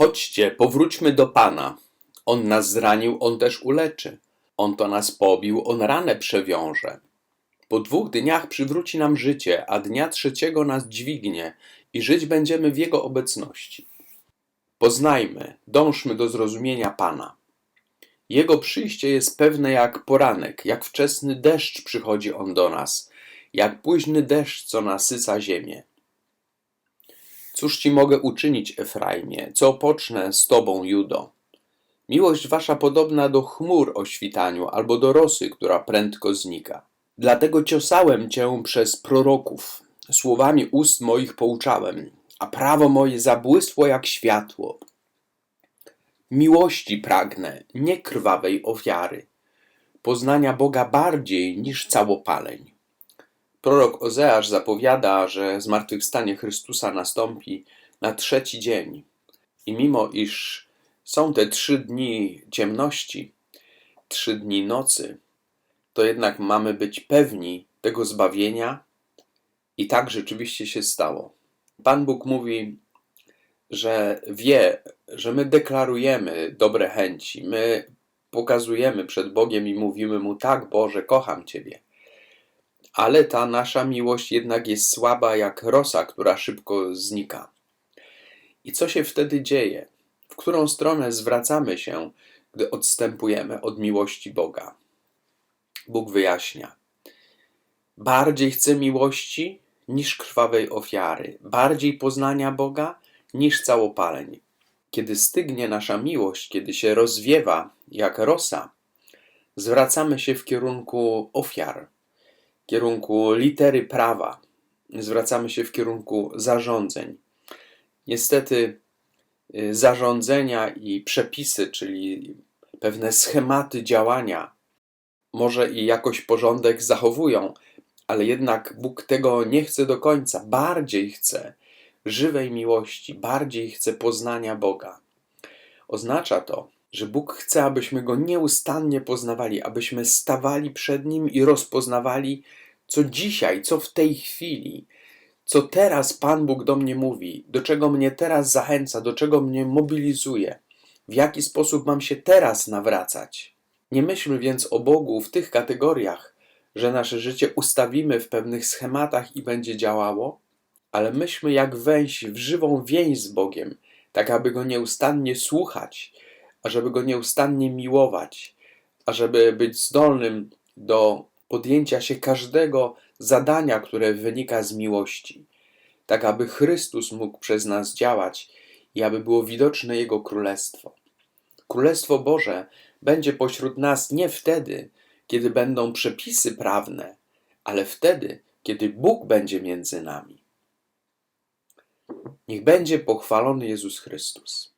Chodźcie, powróćmy do Pana. On nas zranił, On też uleczy. On to nas pobił, On ranę przewiąże. Po dwóch dniach przywróci nam życie, a dnia trzeciego nas dźwignie i żyć będziemy w Jego obecności. Poznajmy, dążmy do zrozumienia Pana. Jego przyjście jest pewne jak poranek, jak wczesny deszcz przychodzi On do nas, jak późny deszcz, co nasyca ziemię. Cóż ci mogę uczynić, Efraimie? Co pocznę z tobą, Judo? Miłość wasza podobna do chmur o świtaniu albo do rosy, która prędko znika. Dlatego ciosałem cię przez proroków, słowami ust moich pouczałem, a prawo moje zabłysło jak światło. Miłości pragnę, nie krwawej ofiary, poznania Boga bardziej niż całopaleń. Prorok Ozeasz zapowiada, że zmartwychwstanie Chrystusa nastąpi na trzeci dzień. I mimo iż są te trzy dni ciemności, trzy dni nocy, to jednak mamy być pewni tego zbawienia i tak rzeczywiście się stało. Pan Bóg mówi, że wie, że my deklarujemy dobre chęci, my pokazujemy przed Bogiem i mówimy Mu: Tak, Boże, kocham Ciebie ale ta nasza miłość jednak jest słaba jak rosa, która szybko znika. I co się wtedy dzieje? W którą stronę zwracamy się, gdy odstępujemy od miłości Boga? Bóg wyjaśnia. Bardziej chcę miłości niż krwawej ofiary, bardziej poznania Boga niż całopaleń. Kiedy stygnie nasza miłość, kiedy się rozwiewa jak rosa, zwracamy się w kierunku ofiar kierunku litery prawa, zwracamy się w kierunku zarządzeń. Niestety, y, zarządzenia i przepisy, czyli pewne schematy działania, może i jakoś porządek zachowują, ale jednak Bóg tego nie chce do końca. Bardziej chce żywej miłości, bardziej chce poznania Boga. Oznacza to, że Bóg chce, abyśmy Go nieustannie poznawali, abyśmy stawali przed Nim i rozpoznawali, co dzisiaj, co w tej chwili, co teraz Pan Bóg do mnie mówi, do czego mnie teraz zachęca, do czego mnie mobilizuje, w jaki sposób mam się teraz nawracać. Nie myślmy więc o Bogu w tych kategoriach, że nasze życie ustawimy w pewnych schematach i będzie działało, ale myślmy jak wejść w żywą więź z Bogiem, tak aby Go nieustannie słuchać, ażeby Go nieustannie miłować, ażeby być zdolnym do podjęcia się każdego zadania, które wynika z miłości, tak aby Chrystus mógł przez nas działać i aby było widoczne Jego Królestwo. Królestwo Boże będzie pośród nas nie wtedy, kiedy będą przepisy prawne, ale wtedy, kiedy Bóg będzie między nami. Niech będzie pochwalony Jezus Chrystus.